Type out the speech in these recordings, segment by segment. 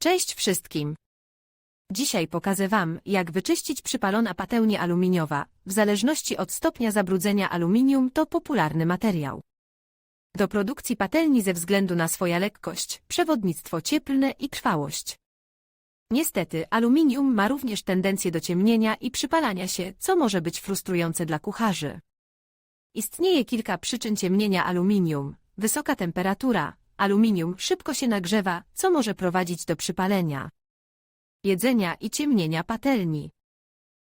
Cześć wszystkim! Dzisiaj pokażę Wam, jak wyczyścić przypalona patelnia aluminiowa. W zależności od stopnia zabrudzenia aluminium to popularny materiał. Do produkcji patelni ze względu na swoją lekkość, przewodnictwo cieplne i trwałość. Niestety, aluminium ma również tendencję do ciemnienia i przypalania się, co może być frustrujące dla kucharzy. Istnieje kilka przyczyn ciemnienia aluminium. Wysoka temperatura. Aluminium szybko się nagrzewa, co może prowadzić do przypalenia jedzenia i ciemnienia patelni.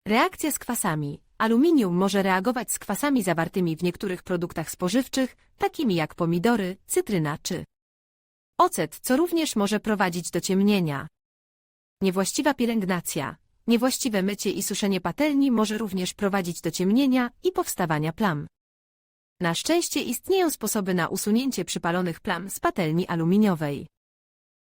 Reakcja z kwasami. Aluminium może reagować z kwasami zawartymi w niektórych produktach spożywczych, takimi jak pomidory, cytryna czy ocet, co również może prowadzić do ciemnienia. Niewłaściwa pielęgnacja. Niewłaściwe mycie i suszenie patelni może również prowadzić do ciemnienia i powstawania plam. Na szczęście istnieją sposoby na usunięcie przypalonych plam z patelni aluminiowej.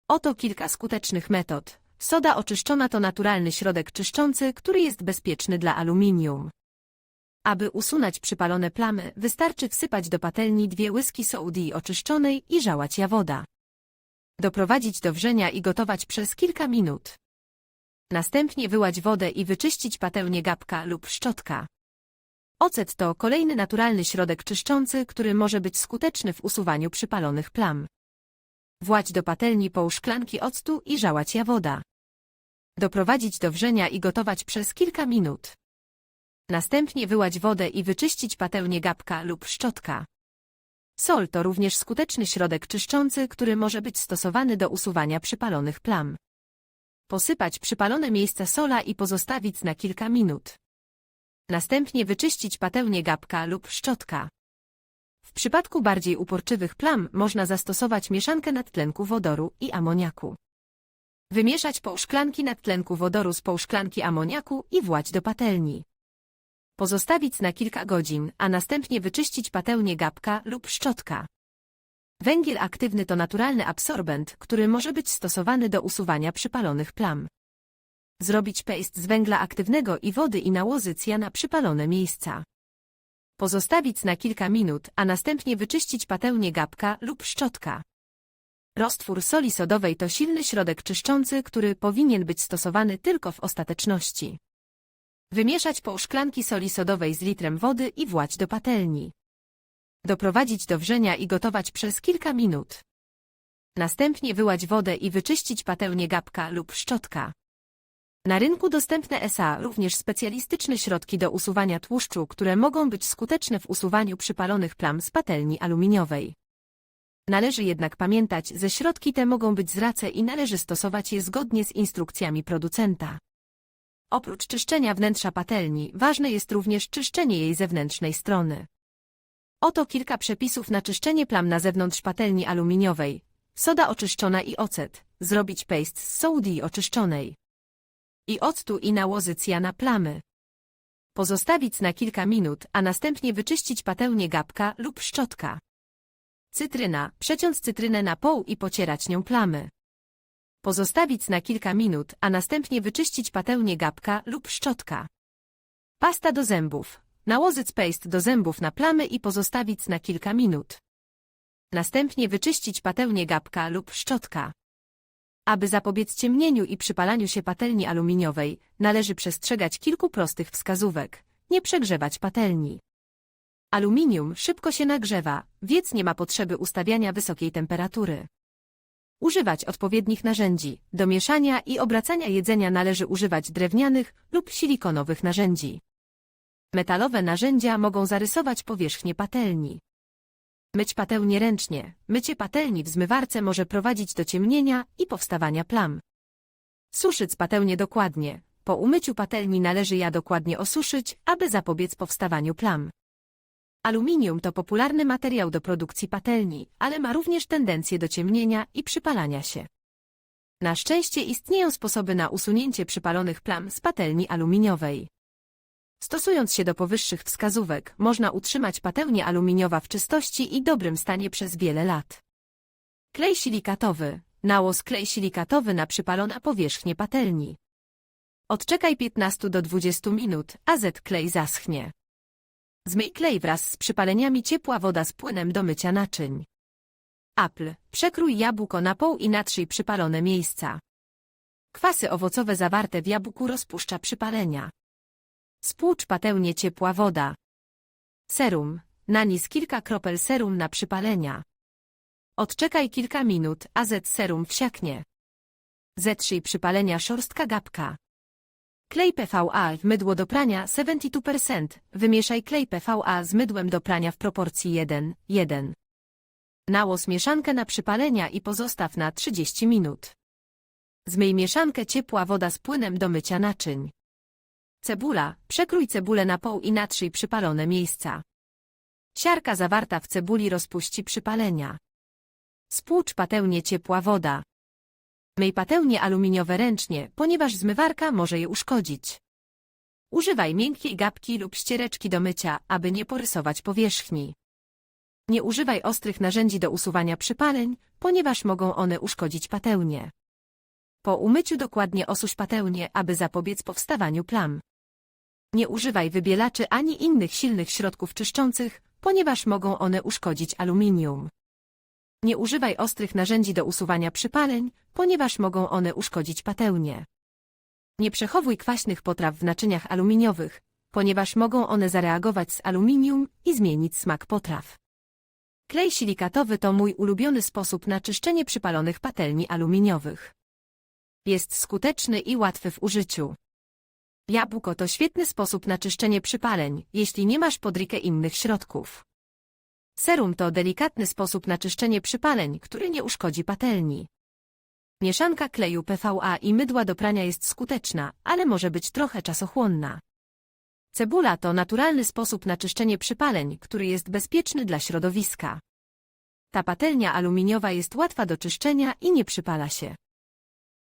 Oto kilka skutecznych metod. Soda oczyszczona to naturalny środek czyszczący, który jest bezpieczny dla aluminium. Aby usunąć przypalone plamy, wystarczy wsypać do patelni dwie łyski sody oczyszczonej i żałać jawoda. Doprowadzić do wrzenia i gotować przez kilka minut. Następnie wyłać wodę i wyczyścić patelnię gabka lub szczotka. Ocet to kolejny naturalny środek czyszczący, który może być skuteczny w usuwaniu przypalonych plam. Władź do patelni pół szklanki octu i żałać jawoda. Doprowadzić do wrzenia i gotować przez kilka minut. Następnie wyłać wodę i wyczyścić patelnię gabka lub szczotka. Sol to również skuteczny środek czyszczący, który może być stosowany do usuwania przypalonych plam. Posypać przypalone miejsca sola i pozostawić na kilka minut. Następnie wyczyścić patelnię gabka lub szczotka. W przypadku bardziej uporczywych plam można zastosować mieszankę nadtlenku wodoru i amoniaku. Wymieszać pół szklanki nadtlenku wodoru z pół szklanki amoniaku i wlać do patelni. Pozostawić na kilka godzin, a następnie wyczyścić patelnię gabka lub szczotka. Węgiel aktywny to naturalny absorbent, który może być stosowany do usuwania przypalonych plam. Zrobić paste z węgla aktywnego i wody i nałożyć na przypalone miejsca. Pozostawić na kilka minut, a następnie wyczyścić patelnię gabka lub szczotka. Roztwór soli sodowej to silny środek czyszczący, który powinien być stosowany tylko w ostateczności. Wymieszać pół szklanki soli sodowej z litrem wody i wlać do patelni. Doprowadzić do wrzenia i gotować przez kilka minut. Następnie wyłać wodę i wyczyścić patelnię gabka lub szczotka. Na rynku dostępne SA również specjalistyczne środki do usuwania tłuszczu, które mogą być skuteczne w usuwaniu przypalonych plam z patelni aluminiowej. Należy jednak pamiętać, że środki te mogą być zrace i należy stosować je zgodnie z instrukcjami producenta. Oprócz czyszczenia wnętrza patelni, ważne jest również czyszczenie jej zewnętrznej strony. Oto kilka przepisów na czyszczenie plam na zewnątrz patelni aluminiowej. Soda oczyszczona i ocet. Zrobić paste z sody oczyszczonej. I octu i nałożyć na plamy. Pozostawić na kilka minut, a następnie wyczyścić patelnię gabka lub szczotka. Cytryna. Przeciąć cytrynę na pół i pocierać nią plamy. Pozostawić na kilka minut, a następnie wyczyścić patelnię gabka lub szczotka. Pasta do zębów. Nałożyć paste do zębów na plamy i pozostawić na kilka minut. Następnie wyczyścić patelnię gabka lub szczotka. Aby zapobiec ciemnieniu i przypalaniu się patelni aluminiowej, należy przestrzegać kilku prostych wskazówek. Nie przegrzewać patelni. Aluminium szybko się nagrzewa, więc nie ma potrzeby ustawiania wysokiej temperatury. Używać odpowiednich narzędzi. Do mieszania i obracania jedzenia należy używać drewnianych lub silikonowych narzędzi. Metalowe narzędzia mogą zarysować powierzchnię patelni. Myć patelnię ręcznie. Mycie patelni w zmywarce może prowadzić do ciemnienia i powstawania plam. Suszyć patelnię dokładnie. Po umyciu patelni należy ja dokładnie osuszyć, aby zapobiec powstawaniu plam. Aluminium to popularny materiał do produkcji patelni, ale ma również tendencję do ciemnienia i przypalania się. Na szczęście istnieją sposoby na usunięcie przypalonych plam z patelni aluminiowej. Stosując się do powyższych wskazówek, można utrzymać patelnię aluminiowa w czystości i dobrym stanie przez wiele lat. Klej silikatowy. Nałoż klej silikatowy na przypalona powierzchnię patelni. Odczekaj 15 do 20 minut, a Z klej zaschnie. Zmyj klej wraz z przypaleniami ciepła woda z płynem do mycia naczyń. Apple. Przekrój jabłko na pół i natrzyj przypalone miejsca. Kwasy owocowe zawarte w jabłku rozpuszcza przypalenia. Spłucz patelnię ciepła woda. Serum. Nanis kilka kropel serum na przypalenia. Odczekaj kilka minut, a Z serum wsiaknie. Zetrzyj przypalenia szorstka gapka. Klej PVA mydło do prania 72%. Wymieszaj klej PVA z mydłem do prania w proporcji 1, 1. Nałóż mieszankę na przypalenia i pozostaw na 30 minut. Zmyj mieszankę ciepła woda z płynem do mycia naczyń. Cebula. Przekrój cebulę na pół i natrzyj przypalone miejsca. Siarka zawarta w cebuli rozpuści przypalenia. Spłucz patelnię ciepła woda. Myj patelnie aluminiowe ręcznie, ponieważ zmywarka może je uszkodzić. Używaj miękkiej gapki lub ściereczki do mycia, aby nie porysować powierzchni. Nie używaj ostrych narzędzi do usuwania przypaleń, ponieważ mogą one uszkodzić patelnię. Po umyciu dokładnie osuś patelnię, aby zapobiec powstawaniu plam. Nie używaj wybielaczy ani innych silnych środków czyszczących, ponieważ mogą one uszkodzić aluminium. Nie używaj ostrych narzędzi do usuwania przypaleń, ponieważ mogą one uszkodzić patelnię. Nie przechowuj kwaśnych potraw w naczyniach aluminiowych, ponieważ mogą one zareagować z aluminium i zmienić smak potraw. Klej silikatowy to mój ulubiony sposób na czyszczenie przypalonych patelni aluminiowych. Jest skuteczny i łatwy w użyciu. Jabłko to świetny sposób na czyszczenie przypaleń, jeśli nie masz pod rikę innych środków. Serum to delikatny sposób na czyszczenie przypaleń, który nie uszkodzi patelni. Mieszanka kleju PVA i mydła do prania jest skuteczna, ale może być trochę czasochłonna. Cebula to naturalny sposób na czyszczenie przypaleń, który jest bezpieczny dla środowiska. Ta patelnia aluminiowa jest łatwa do czyszczenia i nie przypala się.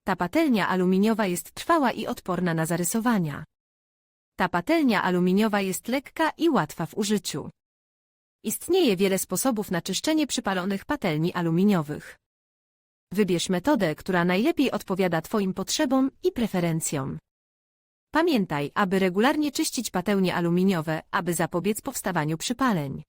Ta patelnia aluminiowa jest trwała i odporna na zarysowania. Ta patelnia aluminiowa jest lekka i łatwa w użyciu. Istnieje wiele sposobów na czyszczenie przypalonych patelni aluminiowych. Wybierz metodę, która najlepiej odpowiada Twoim potrzebom i preferencjom. Pamiętaj, aby regularnie czyścić patelnie aluminiowe, aby zapobiec powstawaniu przypaleń.